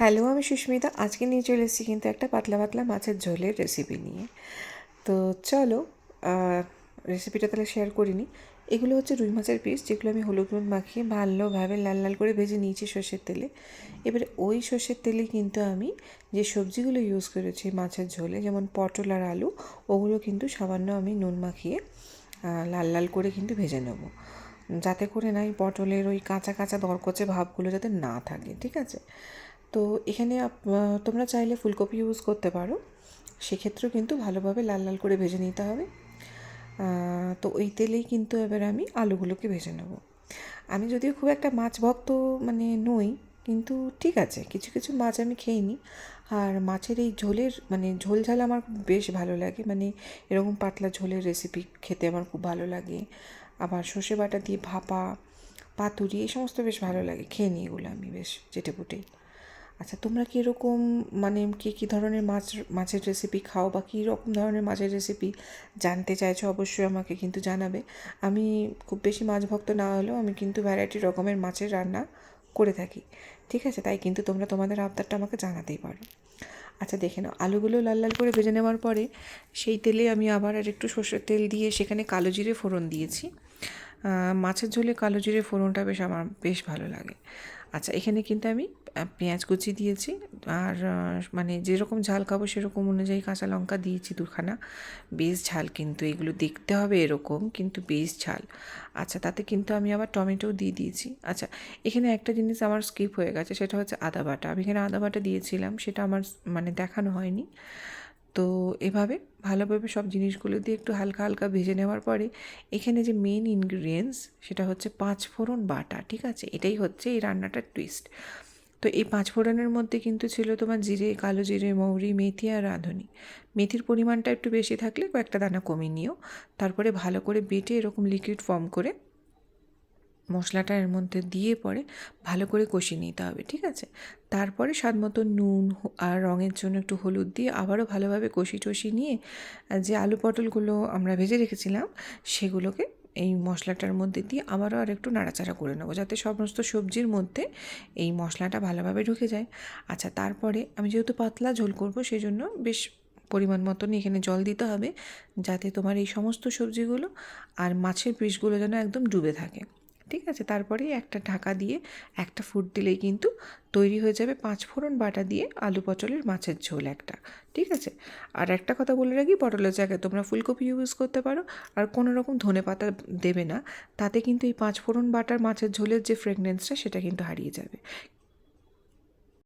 Hello, আমি সুস্মিতা। আজকে নিয়ে চলে এসেছি কিন্তু একটা পাতলা পাতলা মাছের ঝোলের রেসিপি নিয়ে। তো চলো রেসিপিটা তাহলে শেয়ার করিনি এগুলো হচ্ছে রুই মাছের পিস যেগুলো আমি হলুদ নুন মাখিয়ে ভালোভাবে লাল লাল করে ভেজে নিয়েছি সর্ষের তেলে। এবারে ওই সর্ষের তেলে কিন্তু আমি যে সবজিগুলো ইউজ করেছি মাছের ঝোলে, যেমন পটল আর আলু, ওগুলো কিন্তু সামান্য আমি নুন মাখিয়ে লাল লাল করে কিন্তু ভেজে নেব। যাতে করে না এই পটলের ওই কাঁচা কাঁচা দরকচে ভাবগুলো যাতে না থাকে, ঠিক আছে? তো এখানে তোমরা চাইলে ফুলকপি ইউজ করতে পারো। সেক্ষেত্রেও কিন্তু ভালোভাবে লাল লাল করে ভেজে নিতে হবে। তো ওই তেলেই কিন্তু এবার আমি আলুগুলোকে ভেজে নেব। আমি যদিও খুব একটা মাছ ভক্ত মানে নই, কিন্তু ঠিক আছে, কিছু কিছু মাছ আমি খেয়ে নিই আর মাছের এই ঝোলের মানে ঝোল ঝাল আমার বেশ ভালো লাগে। মানে এরকম পাতলা ঝোলের রেসিপি খেতে আমার খুব ভালো লাগে। আবার সর্ষে বাটা দিয়ে ভাপা, পাতুরি, এই সমস্ত বেশ ভালো লাগে। খেয়ে নিই এগুলো আমি বেশ চেটে পুটেই আচ্ছা তোমরা কি মানে কী কী ধরনের মাছ, মাছের রেসিপি খাও বা কী রকম ধরনের মাছের রেসিপি জানতে চাইছো অবশ্যই আমাকে কিন্তু জানাবে। আমি খুব বেশি মাছ ভক্ত না হলেও আমি কিন্তু ভ্যারাইটি রকমের মাছের রান্না করে থাকি। ঠিক আছে? তাই কিন্তু তোমরা তোমাদের আবদারটা আমাকে জানাতেই পারো। আচ্ছা দেখে নাও। আলুগুলো লাল লাল করে ভেজে নেওয়ার পরে সেই তেলে আমি আবার আর একটু সর্ষের তেল দিয়ে সেখানে কালো জিরে ফোড়ন দিয়েছি। মাছের ঝোলে কালো জিরে ফোড়নটা বেশ আমার, বেশ ভালো লাগে। আচ্ছা এখানে কিন্তু আমি পেঁয়াজ কুচি দিয়েছি। আর মানে যেরকম ঝাল খাব সেরকম অনুযায়ী কাঁচা লঙ্কা দিয়েছি দুখানা। বেশ ঝাল কিন্তু, এগুলো দেখতে হবে এরকম, কিন্তু বেশ ঝাল। আচ্ছা তাতে কিন্তু আমি আবার টমেটোও দিয়ে দিয়েছি। আচ্ছা এখানে একটা জিনিস আমার স্কিপ হয়ে গেছে, সেটা হচ্ছে আদা বাটা। আমি এখানে আদা বাটা দিয়েছিলাম, সেটা আমার মানে দেখানো হয়নি। তো এভাবে ভালোভাবে সব জিনিসগুলো দিয়ে একটু হালকা হালকা ভেজে নেওয়ার পরে এখানে যে মেন ইনগ্রিডিয়েন্টস সেটা হচ্ছে পাঁচ ফোড়ন বাটা, ঠিক আছে? এটাই হচ্ছে এই রান্নাটার টুইস্ট তো এই পাঁচ ফোড়নের মধ্যে কিন্তু ছিল তোমার জিরে, কালো জিরে, মৌরি, মেথি আর রাঁধুনি। মেথির পরিমাণটা একটু বেশি থাকলে কয়েকটা দানা কমিয়ে নিও। তারপরে ভালো করে বেটে এরকম লিকুইড ফর্ম করে মশলাটা এর মধ্যে দিয়ে পরে ভালো করে কষিয়ে নিতে হবে, ঠিক আছে? তারপরে স্বাদ মতো নুন আর রঙের জন্য একটু হলুদ দিয়ে আবারও ভালোভাবে কষি টষি নিয়ে যে আলু পটলগুলো আমরা ভেজে রেখেছিলাম, সেগুলোকে এই মশলাটার মধ্যে দিয়ে আবারও আর একটু নাড়াচাড়া করে নেব, যাতে সমস্ত সবজির মধ্যে এই মশলাটা ভালোভাবে ঢুকে যায়। আচ্ছা তারপরে আমি যেহেতু পাতলা ঝোল করব সেই জন্য বেশ পরিমাণ মতন এখানে জল দিতে হবে, যাতে তোমার এই সমস্ত সবজিগুলো আর মাছের পিসগুলো যেন একদম ডুবে থাকে। ঠিক আছে? তারপরে একটা ঢাকা দিয়ে একটা ফুট দিলেই কিন্তু তৈরি হয়ে যাবে পাঁচ ফোড়ন বাটা দিয়ে আলু পটলের মাছের ঝোল একটা। ঠিক আছে? আর একটা কথা বলে রাখি, পটলের জায়গায় তোমরা ফুলকপি ইউজ করতে পারো। আর কোনো রকম ধনে পাতা দেবে না, তাতে কিন্তু এই পাঁচ ফোড়ন বাটার মাছের ঝোলের যে ফ্রেগনেন্সটা সেটা কিন্তু হারিয়ে যাবে।